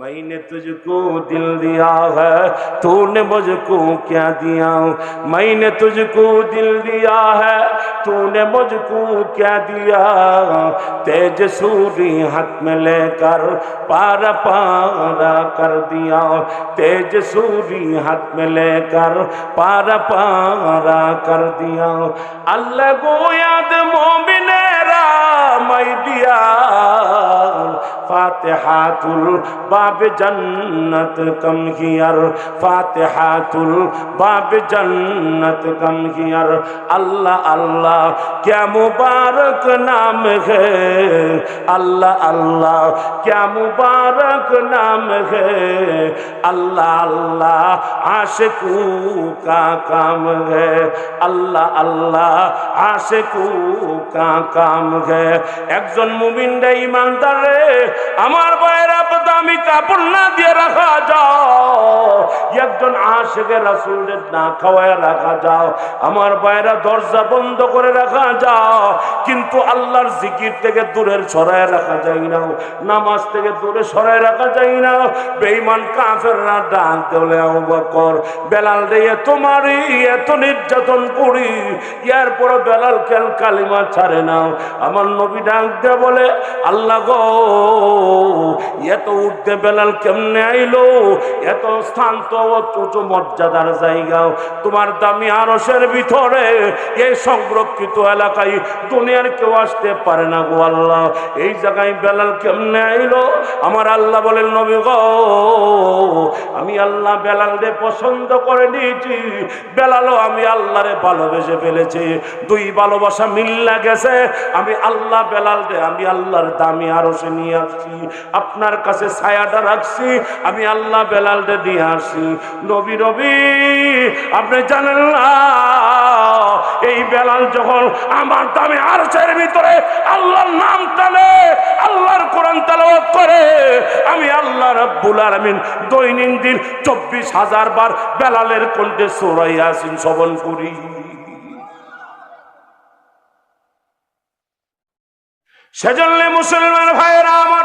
मैंने तुझको दिल दिया है, तूने मुझको क्या दिया? मैंने तुझको दिल दिया है, तूने मुझको क्या दिया? तेज सूरी हाथ में लेकर पारा पारा कर दिया। तेज सूरी हाथ में लेकर पारा पारा कर दिया। अल्लाह को याद ফাতেহাতুল বাবে জন্নত কম হিয়ার, ফাতেহাতুল বাবে জন্নত কম হিয়ার। আল্লাহ আল্লাহ ক্যা মুবারক নাম হে। আল্লাহ আল্লাহ ক্যা মুবারক নাম হে। আল্লাহ আল্লাহ, আশকু কা কাম হে। আল্লাহ আল্লাহ, আশকু কা কাম হে। একজন মুমিন ইমানদার রে আমার বাইরা দামি কাপড় না দিয়ে রাখা যাও। একজন আশেকে রাসুলের না খাওয়ায় রাখা যাও। আমার বাইরা দরজা বন্ধ করে রাখা যাও। কিন্তু আল্লাহর জিকির থেকে দূরের সরায় রাখা যায় না। নামাজ থেকে দূরে সরায় রাখা যায় না। বেঈমান কাফেররা ডাক দেলে বকর, বেলাল রে তোমারই এত নির্যাতন করি ইয়ার পর বেলাল কেল কালিমা ছাড়ে নাও আমার নবী ডাক দে বলে, আল্লাহ গো এত উঠতে বেলাল কেমনে আইলো? এত স্থান তো উঁচু মর্যাদার জায়গা। তোমার দামি আরসের ভিতরে এই সংরক্ষিত এলাকায় দুনিয়ার কেউ আসতে পারে না গো আল্লাহ। এই জায়গায় বেলাল কেমনে আইলো? আমার আল্লাহ বলেন, নবী গো, আমি আল্লাহ বেলালরে পছন্দ করে নিয়েছি। বেলালও আমি আল্লাহরে ভালোবেসে ফেলেছি। দুই ভালোবাসা মিল্লা গেছে। আমি আল্লাহ বেলাল রে আমি আল্লাহর দামি আরও সে নিয়ে আসছি। আপনার কাছে ছায়াটা রাখছি, আমি আল্লাহ বেলাল রে নিয়ে আসছি। নবী রবি আপনি জানেন এই বেলাল যখন আমার দামি আরশের ভিতরে আল্লাহর নাম টানে, আল্লাহর কোরআন তালাওয়াত করে, আমি আল্লাহ রাব্বুল আলামিন দৈনন্দিন চব্বিশ হাজার বার বেলালের কণ্ঠে সোরাই আসিন শ্রবণ করি। সেজন্য মুসলমান ভাইয়েরা আমার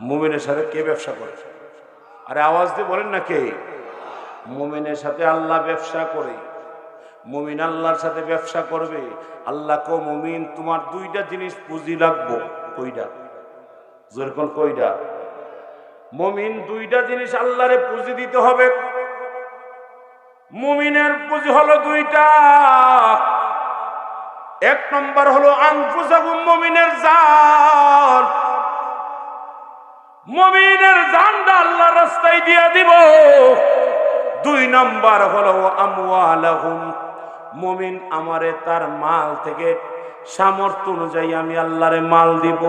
মুমিনের সাথে কে ব্যবসা করে? আরে আওয়াজ দিয়ে বলেন না কে? মুমিনের সাথে আল্লাহ ব্যবসা করে। মুমিন আল্লাহর সাথে ব্যবসা করবে। আল্লাহ কো মুমিন, তোমার দুইটা জিনিস পুঁজি রাখব কইটা যেরকম কইটা মুমিন, দুইটা জিনিস আল্লাহরে পুঁজি দিতে হবে। মুমিনের পুঁজি হলো দুইটা। এক নম্বর হলো আনফুসাকুম মুমিনের জান। মুমিনের জানটা আল্লাহ রাস্তায় দিয়ে দিব। দুই নম্বর হলো আমওয়ালাহুম। মুমিন আমারে তার মাল থেকে সামর্থ্য অনুযায়ী আমি আল্লাহরে মাল দিব।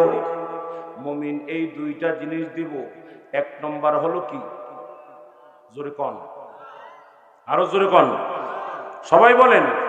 মুমিন এই দুইটা জিনিস দিব। এক নম্বর হলো কি? জোরে কন। আরও জোরে কন। সবাই বলেন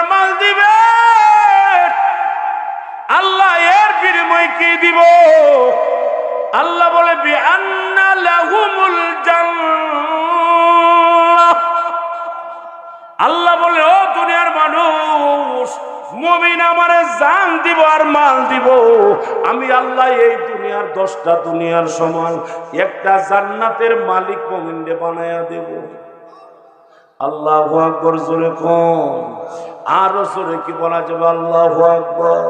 বিনিময় দিব। আল্লাহ বলে আল্লাহ বলে, ও দুনিয়ার মানুষ, মমিন আমারে জান দিব আর মাল দিব। আমি আল্লাহ এই দুনিয়ার দশটা দুনিয়ার সমান একটা জান্নাতের মালিক মমিনরে বানায়া দেব। আল্লাহ আকবর জোরে কম। আরও জোরে কি বলা যাবে? আল্লাহ আকবর।